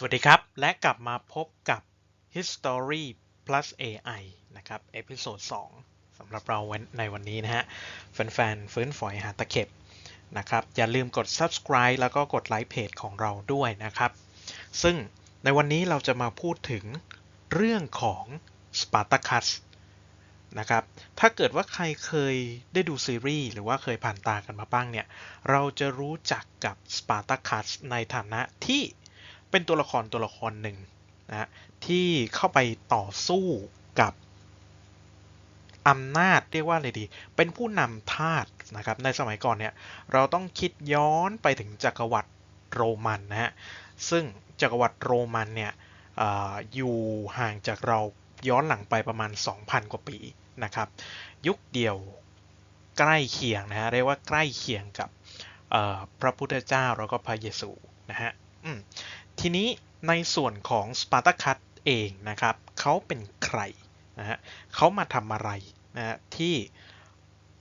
สวัสดีครับ และกลับมาพบกับ History plus AI นะครับเอพิโซด2สำหรับเราในวันนี้นะฮะแฟนๆฟื้นฝอยหาตะเข็บนะครับ อย่าลืมกด subscribe แล้วก็กดไลค์เพจของเราด้วยนะครับ ซึ่งในวันนี้เราจะมาพูดถึงเรื่องของ Spartacus นะครับ ถ้าเกิดว่าใครเคยได้ดูซีรีส์หรือว่าเคยผ่านตากันมาบ้างเนี่ย เราจะรู้จักกับ Spartacus ในฐานะที่ เป็นตัวละครตัวละครหนึ่งนะที่เข้าไปต่อสู้กับอำนาจเรียกว่าอะไรดี เป็นผู้นำทาสนะครับ ในสมัยก่อนเนี่ยเราต้องคิดย้อนไปถึงจักรวรรดิโรมันนะฮะ ซึ่งจักรวรรดิโรมันเนี่ยออยู่ห่างจากเราย้อนหลังไปประมาณ 2,000 กว่าปีนะครับ ยุคเดียวใกล้เคียงนะฮะ เรียกว่าใกล้เคียงกับพระพุทธเจ้าแล้วก็พระเยซูนะฮะ ทีนี้ในส่วนของสปาร์ตาคัสเองนะครับเขาเป็นใครนะฮะเขามาทำอะไรนะฮะที่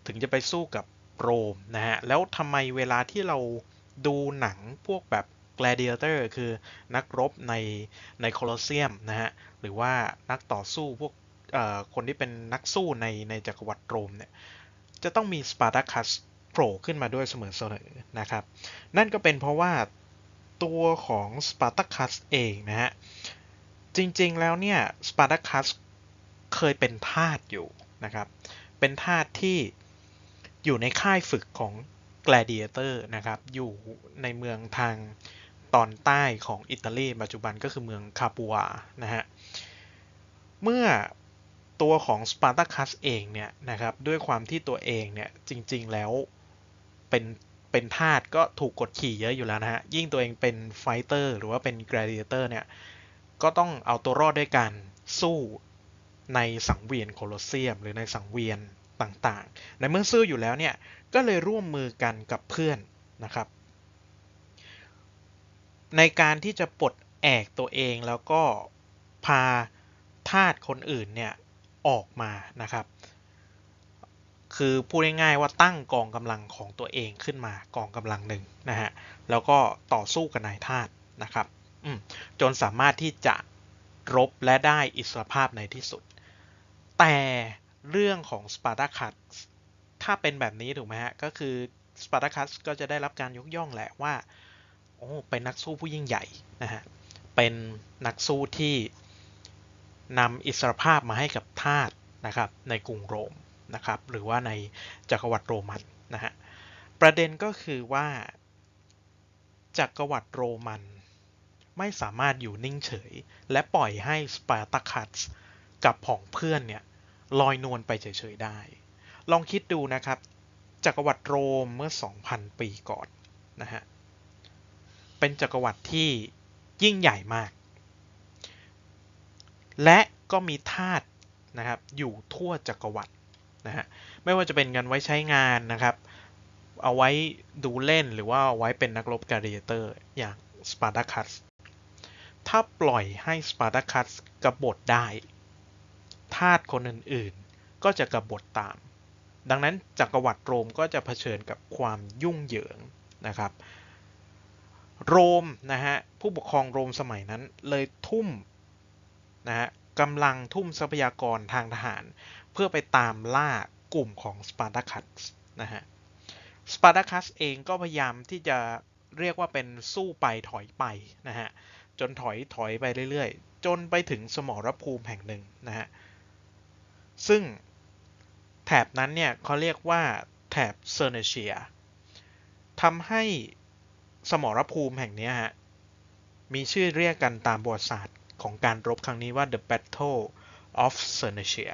ถึงจะไปสู้กับโรมนะฮะแล้วทำไมเวลาที่เราดูหนังพวกแบบ gladiator คือนักรบในในโคลอสเซียมนะฮะหรือว่านักต่อสู้พวกคนที่เป็นนักสู้ในในจักรวรรดิโรมเนี่ยจะต้องมีสปาร์ตาคัสโผล่ขึ้นมาด้วยเสมอๆนะครับ นั่นก็เป็นเพราะว่า ตัวของสปาร์ตาคัสเองนะฮะ จริงๆแล้วเนี่ยสปาร์ตาคัสเคยเป็นทาสอยู่นะครับ เป็นทาสที่อยู่ในค่ายฝึกของ gladiator นะครับ อยู่ในเมืองทางตอนใต้ของอิตาลีปัจจุบันก็คือเมืองคาปัวนะฮะ เมื่อตัวของสปาร์ตาคัสเองเนี่ยนะครับด้วยความที่ตัวเองเนี่ยจริงๆแล้วเป็น เป็นทาสก็ถูกกดขี่เยอะอยู่แล้วนะฮะ ยิ่งตัวเองเป็นไฟเตอร์หรือว่าเป็นกราดิเอเตอร์เนี่ย ก็ต้องเอาตัวรอดด้วยการสู้ในสังเวียนโคลอสเซียม หรือในสังเวียนต่างๆ ในเมื่อสู้อยู่แล้วเนี่ย ก็เลยร่วมมือกันกับเพื่อนนะครับ ในการที่จะปลดแอกตัวเองแล้วก็พาทาสคนอื่นเนี่ยออกมานะครับ คือพูดง่ายๆว่าตั้งกองกำลังของตัวเองขึ้นมากองกำลังหนึ่งนะฮะแล้วก็ต่อสู้กับนายทาสนะครับจนสามารถที่จะรบและได้อิสรภาพในที่สุด แต่เรื่องของสปาร์ตาคัสถ้าเป็นแบบนี้ถูกไหมฮะก็คือสปาร์ตาคัสก็จะได้รับการยกย่องแหละว่าโอ้เป็นนักสู้ผู้ยิ่งใหญ่นะฮะเป็นนักสู้ที่นำอิสรภาพมาให้กับทาสนะครับในกรุงโรม นะครับหรือว่าในจักรวรรดิโรมันนะฮะประเด็นก็คือว่าจักรวรรดิโรมันไม่สามารถอยู่นิ่งเฉย และปล่อยให้สปาร์ตาคัสกับผองเพื่อนเนี่ยลอยนวลไปเฉยๆได้ ลองคิดดูนะครับจักรวรรดิโรมเมื่อ 2,000 ปีก่อนนะฮะเป็นจักรวรรดิที่ยิ่งใหญ่มาก และก็มีทาสนะครับอยู่ทั่วจักรวรรดิ นะฮะไม่ว่าจะเป็นเงินไว้ใช้งานนะครับ เอาไว้ดูเล่นหรือว่าเอาไว้เป็นนักรบการเดีเตอร์อย่างสปาร์ตาคัสถ้าปล่อยให้สปาร์ตาคัสกบฏได้ทาสคนอื่นๆ ก็จะกบฏตาม ดังนั้นจักรวรรดิโรมก็จะเผชิญกับความยุ่งเหยิงนะครับ โรมนะฮะผู้ปกครองโรมสมัยนั้นเลยทุ่มนะฮะ กำลังทุ่มทรัพยากรทางทหาร เพื่อไปตามล่ากลุ่มของสปาร์ตาคัสนะฮะสปาร์ตาคัสเองก็พยายามที่จะเรียกว่าเป็นสู้ไปถอยไปนะฮะจนถอยถอยไปเรื่อยๆ จนไปถึงสมรภูมิแห่งหนึ่งนะฮะซึ่งแถบนั้นเนี่ยเขาเรียกว่าแถบเซอร์เนเชียทำให้สมรภูมิแห่งนี้ฮะมีชื่อเรียกกันตามประวัติศาสตร์ ของการรบครั้งนี้ว่า The Battle of s e r n i c i a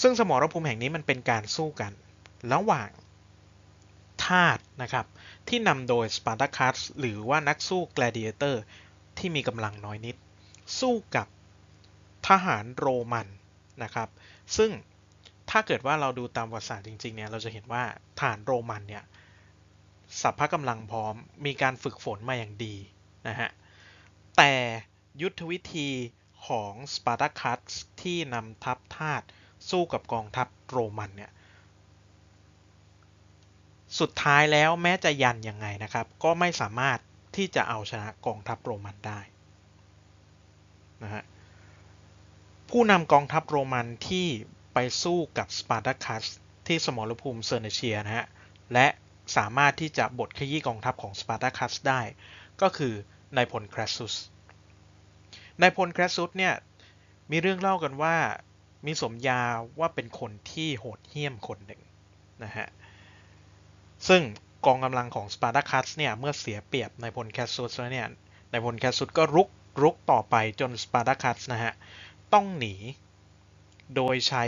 ซึ่งสมรภูมิแห่งนี้มันเป็นการสู้กัน ระหว่างทาสนะครับ ที่นำโดยสปาร์ตาคัสหรือว่านักสู้แกลดิเอเตอร์ที่มีกำลังน้อยนิด สู้กับทหารโรมันนะครับ ซึ่งถ้าเกิดว่าเราดูตามประวัติศาสตร์จริงๆเนี่ยเราจะเห็นว่าทหารโรมันเนี่ยสัพพะกำลังพร้อมมีการฝึกฝนมาอย่างดี นะฮะ แต่ยุทธวิธีของสปาร์ตาคัสที่นำทัพทาสสู้กับกองทัพโรมันเนี่ย สุดท้ายแล้วแม้จะยันยังไงนะครับ ก็ไม่สามารถที่จะเอาชนะกองทัพโรมันได้นะฮะผู้นำกองทัพโรมันที่ไปสู้กับสปาร์ตาคัสที่สมรภูมิเซอร์เนเชียนะฮะ และสามารถที่จะบดขยี้กองทัพของสปาร์ตาคัสได้ ก็คือ นายพลแครซุสนายพลแครซุสเนี่ยมีเรื่องเล่ากันว่ามีสมญาว่าเป็นคนที่โหดเหี้ยมคนหนึ่งนะฮะซึ่งกองกำลังของสปาร์ตาคัสเนี่ยเมื่อเสียเปรียบนายพลแครซุสแล้วเนี่ยนายพลแครซุสก็รุกรุกต่อไปจนสปาร์ตาคัสนะฮะต้องหนีโดยใช้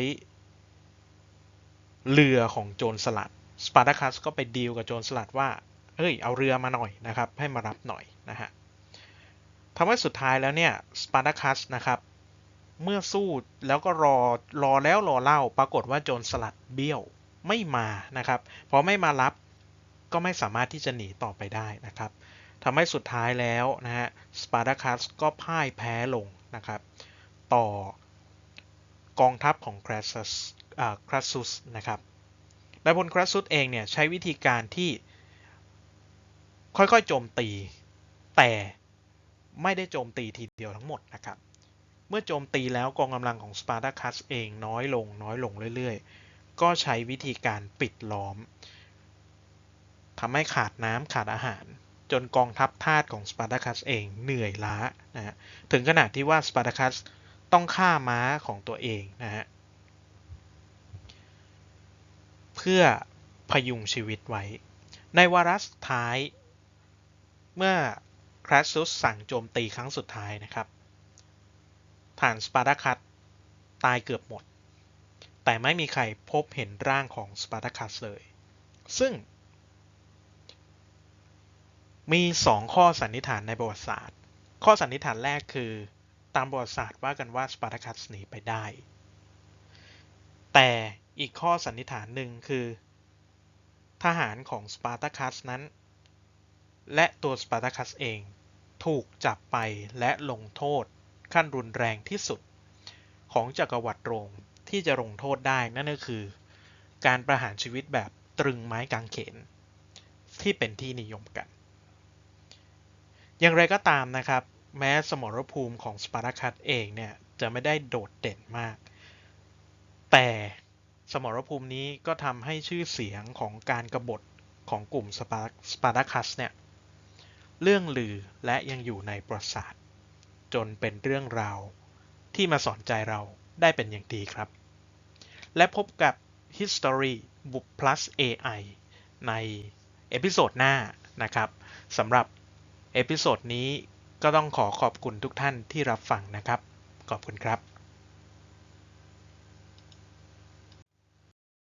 เรือของโจรสลัดสปาร์ตาคัสก็ไปดีลกับโจรสลัดว่าเอ้ยเอาเรือมาหน่อยนะครับให้มารับหน่อยนะฮะ ทำให้สุดท้ายแล้วเนี่ยสปาร์ตาคัสนะครับเมื่อสู้แล้วก็รอรอแล้วรอเล่าปรากฏว่าโจรสลัดเบี้ยวไม่มานะครับพอไม่มารับก็ไม่สามารถที่จะหนีต่อไปได้นะครับทำให้สุดท้ายแล้วนะฮะสปาร์ตาคัสก็พ่ายแพ้ลงนะครับต่อกองทัพของคราซัสคราซุสนะครับนายพลคราซุสเองเนี่ยใช้วิธีการที่ค่อยๆโจมตีแต่ ไม่ได้โจมตีทีเดียวทั้งหมดนะครับ เมื่อโจมตีแล้วกองกำลังของสปาร์ตาคัสเองน้อยลงน้อยลงเรื่อยๆ ก็ใช้วิธีการปิดล้อมทำให้ขาดน้ำขาดอาหาร จนกองทัพทาสของสปาร์ตาคัสเองเหนื่อยล้านะฮะถึงขนาดที่ว่าสปาร์ตาคัสต้องฆ่าม้าของตัวเองนะฮะเพื่อพยุงชีวิตไว้ ในวาระสุดท้าย เมื่อ คราซุสสั่งโจมตีครั้งสุดท้ายนะครับ ฐานสปาร์ตาคัสตายเกือบหมด แต่ไม่มีใครพบเห็นร่างของสปาร์ตาคัสเลย ซึ่ง มีสองข้อสันนิษฐานในประวัติศาสตร์ ข้อสันนิษฐานแรกคือ ตามประวัติศาสตร์ว่ากันว่าสปาร์ตาคัสหนีไปได้ แต่อีกข้อสันนิษฐานหนึ่งคือ ทหารของสปาร์ตาคัสนั้น และตัวสปาร์ตาคัสเอง ถูกจับไปและลงโทษ ขั้นรุนแรงที่สุด ของจักรวรรดิโรมที่จะลงโทษได้นั่นก็คือ การประหารชีวิตแบบตรึงไม้กางเขน ที่เป็นที่นิยมกัน อย่างไรก็ตามนะครับ แม้สมรภูมิของสปาร์ตาคัสเองเนี่ยจะไม่ได้โดดเด่นมาก แต่สมรภูมินี้ก็ทำให้ชื่อเสียงของการกรบฏของกลุ่มสปาร์ตาคัสเนี่ย เรื่องลือและยังอยู่ในประวัติศาสตร์ จนเป็นเรื่องราวที่มาสอนใจเราได้เป็นอย่างดีครับ และพบกับ History บุก plus AI ในเอพิโซดหน้านะครับสำหรับเอพิโซดนี้ก็ต้องขอขอบคุณทุกท่านที่รับฟังนะครับ ขอบคุณครับ